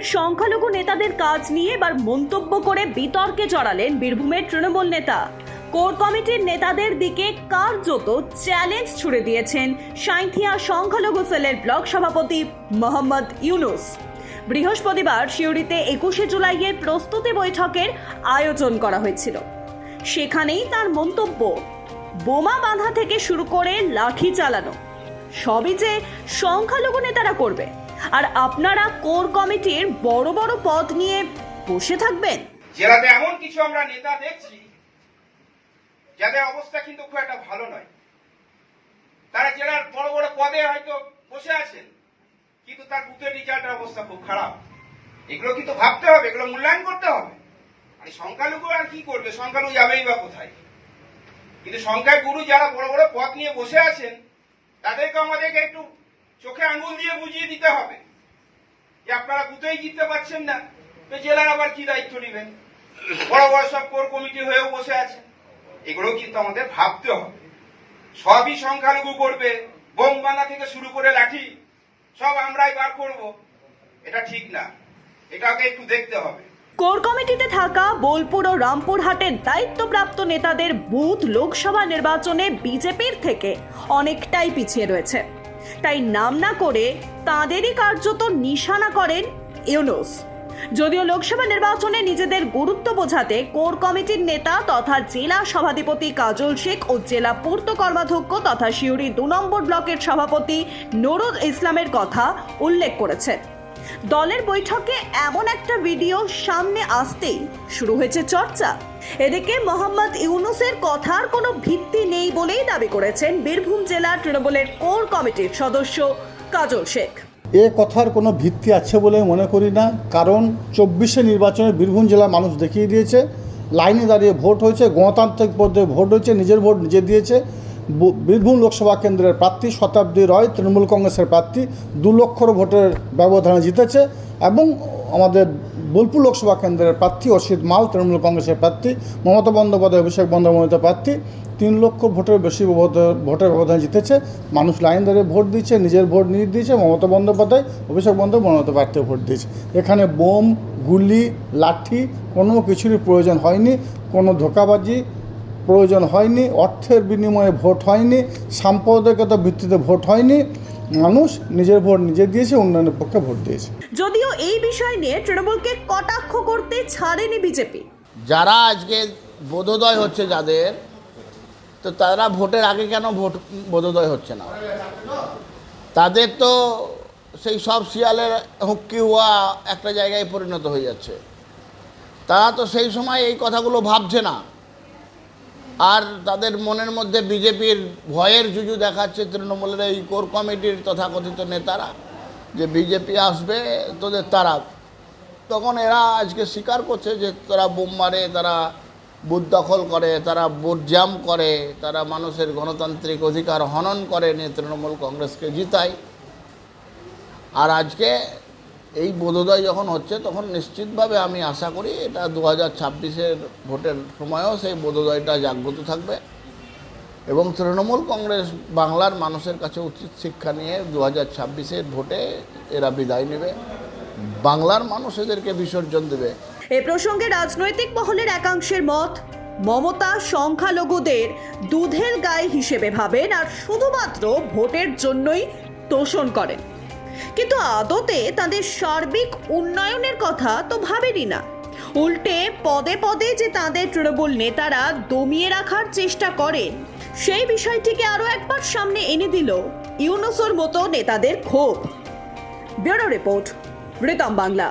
তৃণমূলের সংখ্যালঘু নেতাদের কাজ নিয়ে এবার মন্তব্য করে বিতর্কে জড়ালেন বীরভূমের তৃণমূল নেতা। কোর কমিটির নেতাদের দিকে কার্যত চ্যালেঞ্জ ছুড়ে দিয়েছেন সাঁইথিয়া সংখ্যালঘু সেলের ব্লক সভাপতি মোহাম্মদ ইউনুস। বৃহস্পতিবার সিউড়িতে একুশে জুলাইয়ের প্রস্তুতি বৈঠকের আয়োজন করা হয়েছিল। সেখানেই তার মন্তব্য, বোমা বাঁধা থেকে শুরু করে লাঠি চালানো, সবই যে সংখ্যালঘু নেতারা করবে। আর আপনারা কোর কমিটির বড় বড় পদ নিয়ে বসে থাকবেন। জেলাতে এমন কিছু আমরা নেতা দেখছি, যাদের অবস্থা কিন্তু খুব একটা ভালো নয়। তারা জেলার বড় বড় পদে হয়তো বসে আছেন, কিন্তু তার বুথের রিজাল্টের অবস্থা খুব খারাপ। এগুলো কিন্তু ভাবতে হবে, এগুলো মূল্যায়ন করতে হবে। আর এই সংখ্যালঘু আর কি করবে, সংখ্যালঘু যাবেই বা কোথায়? কিন্তু সংখ্যায় গুরু যারা বড় বড় পদ নিয়ে বসে আছেন, তাদেরকে আমাদেরকে একটু চোখে আঙ্গুল দিয়ে বুঝিয়ে দিতে হবে। যে আপনারা বুথেই জিততে পারছেন না, তো জেলার আবার কি দায়িত্ব নেবেন? বড় বড় সব কোর কমিটি হয়েও বসে আছে। এগুলো কিন্তু আমাদের ভাবতে হবে। সবই সংখ্যালঘু করবে, বোম বাঁধা থেকে শুরু করে লাঠি, সব আমরাই বার করব। এটা ঠিক না। এটাকে একটু দেখতে হবে। কোর কমিটিতে থাকা বোলপুর ও রামপুরহাটের দায়িত্বপ্রাপ্ত নেতাদের বুথ লোকসভা নির্বাচনে বিজেপির থেকে অনেকটাই পিছিয়ে রয়েছে। তাই নাম না করে তাঁদেরই কার্যত নিশানা করেন ইউনুস। যদিও লোকসভা নির্বাচনে নিজেদের গুরুত্ব বোঝাতে কোর কমিটির নেতা তথা জেলা সভাধিপতি কাজল শেখ ও জেলা পূর্ত কর্মাধ্যক্ষ তথা শিউরি দু নম্বর ব্লকের সভাপতি নুরুল ইসলামের কথা উল্লেখ করেছেন। দলের বৈঠকে এমন একটা ভিডিও সামনে আসতেই শুরু হয়েছে চর্চা। এদিকে মোহাম্মদ ইউনুসের কথার কোনো ভিত্তি নেই বলেই দাবি করেছেন বীরভূম জেলা তৃণমূলের কোর কমিটির সদস্য কাজল শেখ। এ কথার কোনো ভিত্তি আছে বলে মনে করি না, কারণ চব্বিশে নির্বাচনে বীরভূম জেলার মানুষ দেখিয়ে দিয়েছে, লাইনে দাঁড়িয়ে ভোট হয়েছে, গণতান্ত্রিক পদ্ধতি ভোট হয়েছে, নিজের ভোট নিজে দিয়েছে। বীরভূম লোকসভা কেন্দ্রের প্রার্থী শতাব্দী রয়, তৃণমূল কংগ্রেসের প্রার্থী দু লক্ষর ভোটের ব্যবধানে জিতেছে এবং আমাদের বোলপুর লোকসভা কেন্দ্রের প্রার্থী অসিত মাল, তৃণমূল কংগ্রেসের প্রার্থী, মমতা বন্দ্যোপাধ্যায়, অভিষেক বন্দ্যোপাধ্যায় প্রার্থী, তিন লক্ষ ভোটের বেশি ভোটের ব্যবধানে জিতেছে। মানুষ লাইন ধরে ভোট দিচ্ছে, নিজের ভোট নিয়ে দিয়েছে মমতা বন্দ্যোপাধ্যায়, অভিষেক বন্দ্যোপাধ্যায় প্রার্থী ভোট দিয়েছে এখানে বোম, গুলি, লাঠি, কোনো কিছুরই প্রয়োজন হয়নি, কোনো ধোকাবাজি প্রয়োজন হয়নি অর্থের বিনিময়ে ভোট হয়নি সাম্প্রদায়িকতা ভিত্তিতে ভোট হয়নি মানুষ নিজের ভোট নিজে দিয়েছে উন্নয়নের পক্ষে ভোট দিয়েছে। যদিও এই বিষয় নিয়ে তৃণমূলকে কটাক্ষ করতে ছাড়েনি বিজেপি। যারা আজকে বোধোদয় হচ্ছে যাদের তো তারা ভোটের আগে কেন ভোট বোধোদয় হচ্ছে না? তাদের তো সেই সব শিয়ালের হুক্কি হওয়া একটা জায়গায় পরিণত হয়ে যাচ্ছে। তারা তো সেই সময় এই কথাগুলো ভাবছে না। আর তাদের মনের মধ্যে বিজেপির ভয়ের জুজু দেখাচ্ছে তৃণমূলের এই কোর কমিটির তথাকথিত নেতারা, যে বিজেপি আসবে, তোদের তারা। তখন এরা আজকে স্বীকার করছে যে তারা বোম মারে, তারা বুথ দখল করে, তারা ভোট জ্যাম করে, তারা মানুষের গণতান্ত্রিক অধিকার হনন করে, নিয়ে তৃণমূল কংগ্রেসকে জিতায়। আর আজকে এই বোধোদয় যখন হচ্ছে, তখন নিশ্চিতভাবে আমি আশা করি এটা দু হাজার ছাব্বিশের ভোটের সময়ও সেই বোধোদয়টা জাগ্রত থাকবে। এবং তৃণমূল কংগ্রেস বাংলার মানুষের কাছে উচিত শিক্ষা নিয়ে দু হাজার ছাব্বিশের ভোটে এরা বিদায় নেবে। বাংলার মানুষ এদেরকে বিসর্জন দেবে। এ প্রসঙ্গে রাজনৈতিক মহলের একাংশের মত, মমতা সংখ্যালঘুদের দুধের গায়ে হিসেবে ভাবেন আর শুধুমাত্র ভোটের জন্যই তোষণ করেন। কিন্তু আদতে তাদের সার্বিক উন্নয়নের কথা তো ভাবেনি না। উল্টে পদে পদে যে তাদের তৃণমূল নেতারা দমিয়ে রাখার চেষ্টা করেন, সেই বিষয়টিকে আরও একবার সামনে এনে দিল ইউনুসোর মতো নেতাদের ক্ষোভ। Bureau report Ritam Bangla.